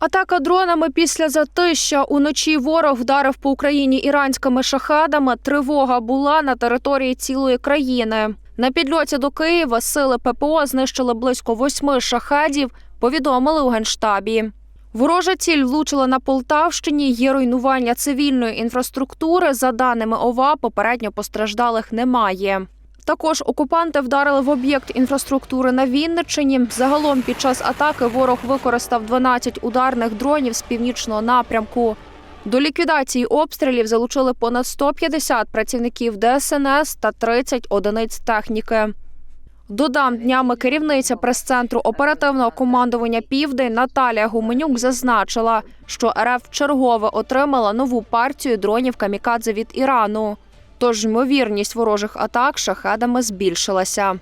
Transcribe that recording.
Атака дронами після затища. Уночі ворог вдарив по Україні іранськими шахедами. Тривога була на території цілої країни. На підльоті до Києва сили ППО знищили близько восьми шахедів, повідомили у генштабі. Ворожа ціль влучила на Полтавщині. Є руйнування цивільної інфраструктури. За даними ОВА, попередньо постраждалих немає. Також окупанти вдарили в об'єкт інфраструктури на Вінниччині. Загалом під час атаки ворог використав 12 ударних дронів з північного напрямку. До ліквідації обстрілів залучили понад 150 працівників ДСНС та 30 одиниць техніки. Додам днями керівниця прес-центру оперативного командування Південь Наталія Гуменюк зазначила, що РФ вчергове отримала нову партію дронів камікадзе від Ірану. Тож ймовірність ворожих атак шахедами збільшилася.